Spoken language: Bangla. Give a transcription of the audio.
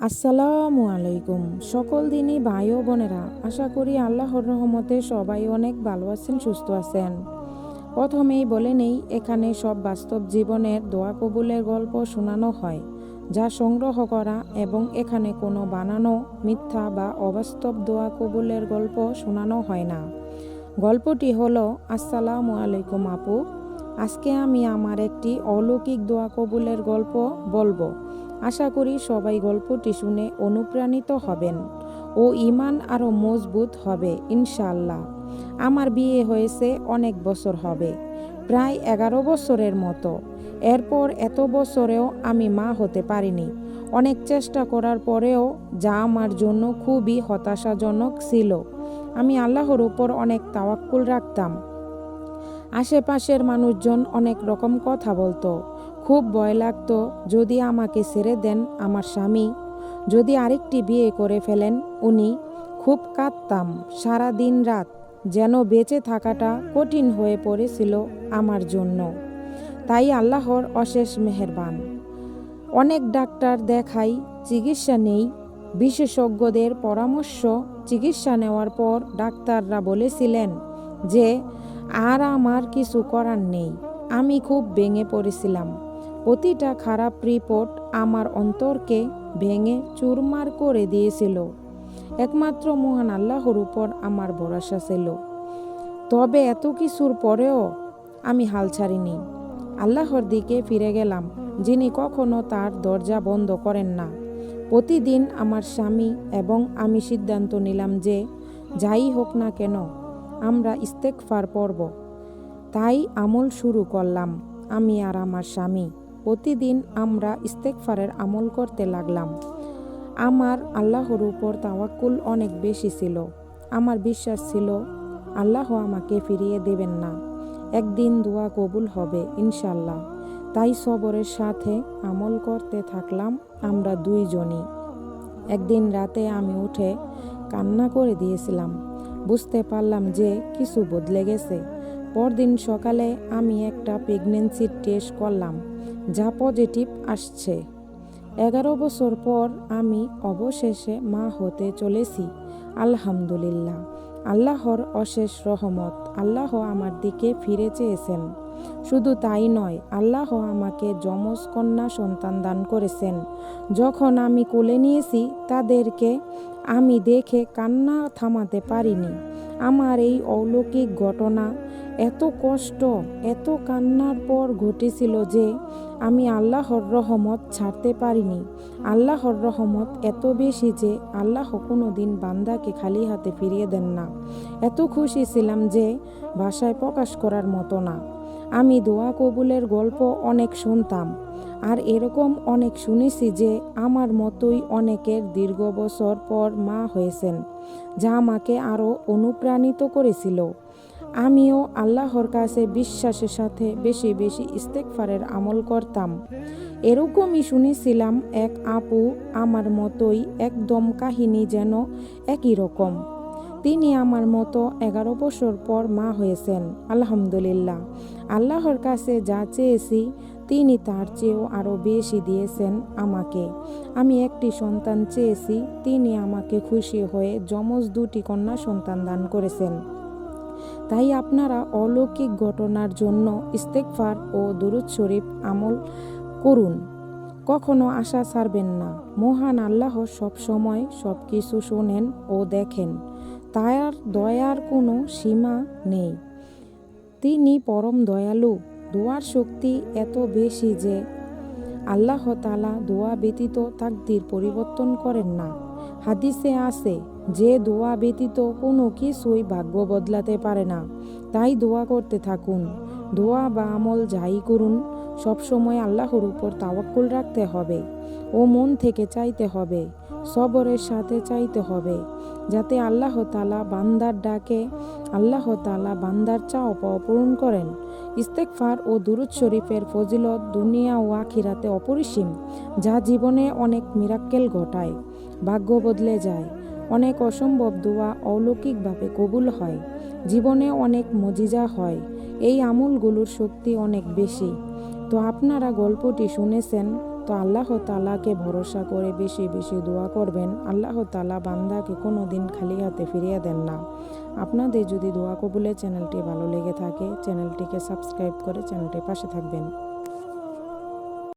আসসালামু আলাইকুম। সকল দিনই ভাই ও বোনেরা, আশা করি আল্লাহর রহমতে সবাই অনেক ভালো আছেন, সুস্থ আছেন। প্রথমেই বলে নেই, এখানে সব বাস্তব জীবনের দোয়া কবুলের গল্প শোনানো হয়, যা সংগ্রহ করা এবং এখানে কোনো বানানো, মিথ্যা বা অবাস্তব দোয়া কবুলের গল্প শোনানো হয় না। গল্পটি হলো, আসসালামু আলাইকুম আপু, আজকে আমি আমার একটি অলৌকিক দোয়া কবুলের গল্প বলব। আশা করি সবাই গল্পটি শুনে অনুপ্রাণিত হবেন ও ইমান আরও মজবুত হবে ইনশাল্লাহ আমার বিয়ে হয়েছে অনেক বছর হবে, প্রায় এগারো বছরের মতো। এরপর এত বছরেও আমি মা হতে পারিনি। অনেক চেষ্টা করার পরেও যা আমার জন্য খুবই হতাশাজনক ছিল। আমি আল্লাহর উপর অনেক তাওয়াক্কুল রাখতাম। আশেপাশের মানুষজন অনেক রকম কথা বলতো। খুব ভয় লাগতো, যদি আমাকে ছেড়ে দেন আমার স্বামী। যদি আরেকটি বিয়ে করে ফেলেন, উনি। খুব কাঁদতাম সারা দিন রাত, যেন বেঁচে থাকাটা কঠিন হয়ে পড়েছিল আমার জন্য। তাই আল্লাহর অশেষ মেহেরবান। অনেক ডাক্তার দেখাই চিকিৎসা নেই। বিশেষজ্ঞদের পরামর্শ চিকিৎসা নেওয়ার পর ডাক্তাররা বলেছিলেন যে, আর আমার কিছু করার নেই। আমি খুব ভেঙে পড়েছিলাম। প্রতিটা খারাপ রিপোর্ট আমার অন্তরকে ভেঙে চুরমার করে দিয়েছিল। একমাত্র মহান আল্লাহর উপর আমার ভরসা ছিল। তবে এত কিছুর পরেও আমি হাল ছাড়িনি। আল্লাহর দিকে ফিরে গেলাম, যিনি কখনো তার দরজা বন্ধ করেন না। প্রতিদিন আমার স্বামী এবং আমি সিদ্ধান্ত নিলাম যে, যাই হোক না কেন, আমরা ইস্তেকফার পড়ব। তাই আমল শুরু করলাম, আমি আর আমার স্বামী। প্রতিদিন আমরা ইস্তেকফারের আমল করতে লাগলাম। আমার আল্লাহর উপর তাওয়াক্কুল অনেক বেশি ছিল। আমার বিশ্বাস ছিল, আল্লাহ আমাকে ফিরিয়ে দেবেন না। একদিন দোয়া কবুল হবে ইনশাল্লাহ তাই সবরের সাথে আমল করতে থাকলাম আমরা দুইজনই। একদিন রাতে আমি উঠে কান্না করে দিয়েছিলাম। বুঝতে পারলাম যে কিছু বদলে গেছে। পরদিন সকালে আমি একটা প্রেগনেন্সির টেস্ট করলাম, যা পজিটিভ আসছে। এগারো বছর পর আমি অবশেষে মা হতে চলেছি, আলহামদুলিল্লাহ। আল্লাহর অশেষ রহমত, আল্লাহ আমার দিকে ফিরে চেয়েছেন। শুধু তাই নয়, আল্লাহ আমাকে যমজ কন্যা সন্তান দান করেছেন। যখন আমি কোলে নিয়েছি, তাদেরকে আমি দেখে কান্না থামাতে পারিনি। আমার এই অলৌকিক ঘটনা এত কষ্ট, এত কান্নার পর ঘটেছিল যে আমি আল্লাহর রহমত ছাড়তে পারিনি। আল্লাহর রহমত এত বেশি যে আল্লাহ কোনো দিন বান্দাকে খালি হাতে ফিরিয়ে দেন না। এত খুশি ছিলাম যে ভাষায় প্রকাশ করার মতো না। আমি দোয়া কবুলের গল্প অনেক শুনতাম। আর এরকম অনেক শুনেছি যে আমার মতোই অনেকের দীর্ঘ বছর পর মা হয়েছেন, যা আমাকে আরও অনুপ্রাণিত করেছিল। আমিও আল্লাহর কাছে বিশ্বাসের সাথে বেশি বেশি ইস্তেকফারের আমল করতাম। এরকমই শুনেছিলাম এক আপু, আমার মতোই একদম কাহিনী যেন একই রকম। তিনি আমার মতো এগারো বছর পর মা হয়েছেন, আলহামদুলিল্লাহ। আল্লাহর কাছে যা চেয়েছি, তিনি তার চেয়েও আরও বেশি দিয়েছেন আমাকে। আমি একটি সন্তান চেয়েছি, তিনি আমাকে খুশি হয়ে যমজ দুটি কন্যা সন্তান দান করেছেন। তাই আপনারা অলৌকিক ঘটনার জন্য ইস্তেকফার ও দুরুদ শরীফ আমল করুন। কখনো আশা ছাড়বেন না। মহান আল্লাহ সব সময় সব কিছু শোনেন ও দেখেন। তার দয়ার কোনো সীমা নেই। তিনি পরম দয়ালু। দোয়ার শক্তি এত বেশি যে আল্লাহ তালা দোয়া ব্যতীত তাকদির পরিবর্তন করেন না। হাদিসে আছে, যে দোয়া ব্যতীত কোনো কিছুই ভাগ্য বদলাতে পারে না। তাই দোয়া করতে থাকুন। দোয়া বা আমল যাই করুন, সবসময় আল্লাহর উপর তাওয়াক্কুল রাখতে হবে ও মন থেকে চাইতে হবে, সবরের সাথে চাইতে হবে, যাতে আল্লাহ তালা বান্দার ডাকে, আল্লাহ তালা বান্দার চাও পাওয়া পূরণ করেন। ইস্তেকফার ও দুরুদ শরীফের ফজিলত দুনিয়া ও আখিরাতে অপরিসীম, যা জীবনে অনেক মিরাক্কেল ঘটায়। ভাগ্য বদলে যায়। অনেক অসম্ভব দোয়া অলৌকিকভাবে কবুল হয়। জীবনে অনেক মজিজা হয়। এই আমলগুলোর শক্তি অনেক বেশি। তো আপনারা গল্পটি শুনেছেন, তো আল্লাহ তালাকে ভরসা করে বেশি বেশি দোয়া করবেন। আল্লাহ তালা বান্দাকে কোনো দিন খালি হাতে ফিরিয়ে দেন না। আপনাদের যদি দোয়া কবুলের চ্যানেলটি ভালো লেগে থাকে, চ্যানেলটিকে সাবস্ক্রাইব করে চ্যানেলটির পাশে থাকবেন।